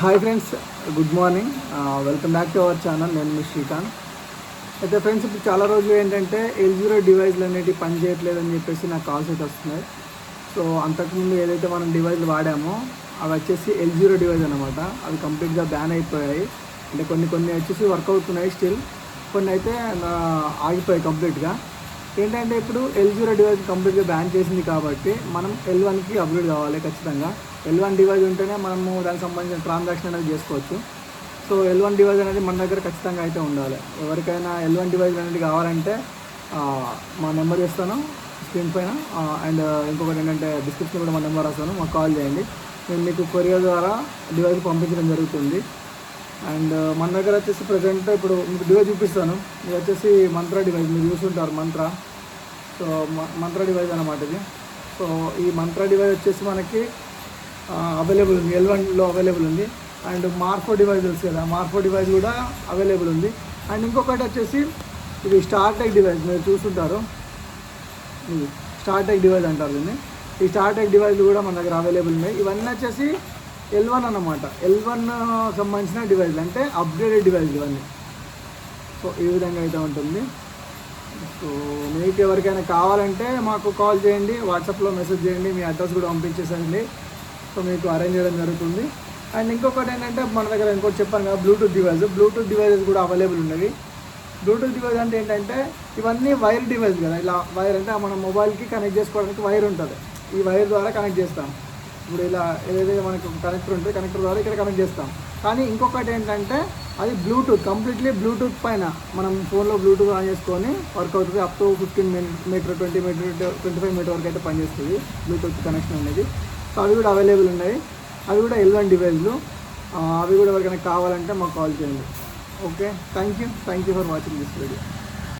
Hi friends good morning welcome back to our channel నేను మీ శ్రీకాంత్. అయితే ఫ్రెండ్స్ ఇప్పుడు చాలా రోజులు ఏంటంటే ఎల్ జీరో డివైస్లు అనేవి పని చేయట్లేదని చెప్పేసి నాకు కాల్స్ అయితే వస్తున్నాయి. సో అంతకుముందు ఏదైతే మనం డివైస్లు వాడామో అవి వచ్చేసి ఎల్ జీరో అనమాట అవి కంప్లీట్గా బ్యాన్ అయిపోయాయి. అంటే కొన్ని కొన్ని వచ్చేసి వర్క్ అవుతున్నాయి స్టిల్ కొన్ని అయితే నా ఆగిపోయాయి కంప్లీట్గా ఏంటంటే ఇప్పుడు ఎల్ జీరో డివైస్ కంప్లీట్గా బ్యాన్ చేసింది కాబట్టి మనం ఎల్ వన్కి అప్గ్రేడ్ కావాలి ఖచ్చితంగా. ఎల్ వన్ డివైస్ ఉంటేనే మనము దానికి సంబంధించిన ట్రాన్సాక్షన్ అనేది చేసుకోవచ్చు. సో ఎల్ వన్ డివైస్ అనేది మన దగ్గర ఖచ్చితంగా అయితే ఉండాలి. ఎవరికైనా ఎల్ వన్ డివైస్ అనేది కావాలంటే మా నెంబర్ ఇస్తాను స్క్రీన్ పైన. అండ్ ఇంకొకటి ఏంటంటే డిస్క్రిప్షన్ కూడా మా నెంబర్ రాస్తాను. మాకు కాల్ చేయండి. నేను మీకు కొరియర్ ద్వారా డివైస్ పంపించడం జరుగుతుంది. అండ్ మన దగ్గర వచ్చేసి ప్రజెంట్ ఇప్పుడు మీకు డివైస్ చూపిస్తాను. ఇది వచ్చేసి మంత్ర డివైస్ మీరు చూసుంటారు మంత్ర. సో మంత్ర డివైస్ అనమాట ఇది. సో ఈ మంత్ర డివైస్ వచ్చేసి మనకి అవైలబుల్ ఉంది. ఎల్ వన్లో అవైలబుల్ ఉంది. అండ్ మార్ఫో డివైస్ తెలుసు కదా మార్ఫో డివైస్ కూడా అవైలబుల్ ఉంది. అండ్ ఇంకొకటి వచ్చేసి ఇది స్టార్టెక్ డివైస్ మీరు చూసుంటారు. ఇది స్టార్టెక్ డివైస్ అంటారు దీన్ని. ఈ స్టార్టెక్ డివైస్ కూడా మన దగ్గర అవైలబుల్ ఉన్నాయి. ఇవన్నీ వచ్చేసి ఎల్ వన్ అన్నమాట. ఎల్ వన్ సంబంధించిన డివైస్ అంటే అప్గ్రేడెడ్ డివైస్ ఇవన్నీ. సో ఈ విధంగా అయితే ఉంటుంది. సో మీకు ఎవరికైనా కావాలంటే మాకు కాల్ చేయండి వాట్సాప్లో మెసేజ్ చేయండి మీ అడ్రస్ కూడా పంపించేసండి సో మీకు అరేంజ్ చేయడం జరుగుతుంది. అండ్ ఇంకొకటి ఏంటంటే మన దగ్గర ఇంకోటి చెప్పాను కదా బ్లూటూత్ డివైస్ బ్లూటూత్ డివైజెస్ కూడా అవైలబుల్ ఉన్నవి బ్లూటూత్ డివైస్ అంటే ఏంటంటే ఇవన్నీ వైర్ డివైస్ కదా. ఇలా వైర్ అంటే మన మొబైల్కి కనెక్ట్ చేసుకోవడానికి వైర్ ఉంటుంది. ఈ వైర్ ద్వారా కనెక్ట్ చేస్తాం. ఇప్పుడు ఇలా ఏదైతే మనకు కనెక్టర్ ఉంటే కనెక్టర్ ద్వారా ఇక్కడ కనెక్ట్ చేస్తాం. కానీ ఇంకొకటి ఏంటంటే అది బ్లూటూత్ కంప్లీట్లీ బ్లూటూత్ పైన మనం ఫోన్లో బ్లూటూత్ ఆన్ చేసుకొని వర్క్ అవుతుంది. Up to fifteen meter twenty meter twenty five meter వరకు అయితే పనిచేస్తుంది బ్లూటూత్ కనెక్షన్ అనేది. సో అవి కూడా అవైలబుల్ ఉన్నాయి. అవి కూడా ఎల్వన్ డివైజ్లు అవి కూడా ఎవరికైనా కావాలంటే మాకు కాల్ చేయండి. Okay thank you thank you for watching this video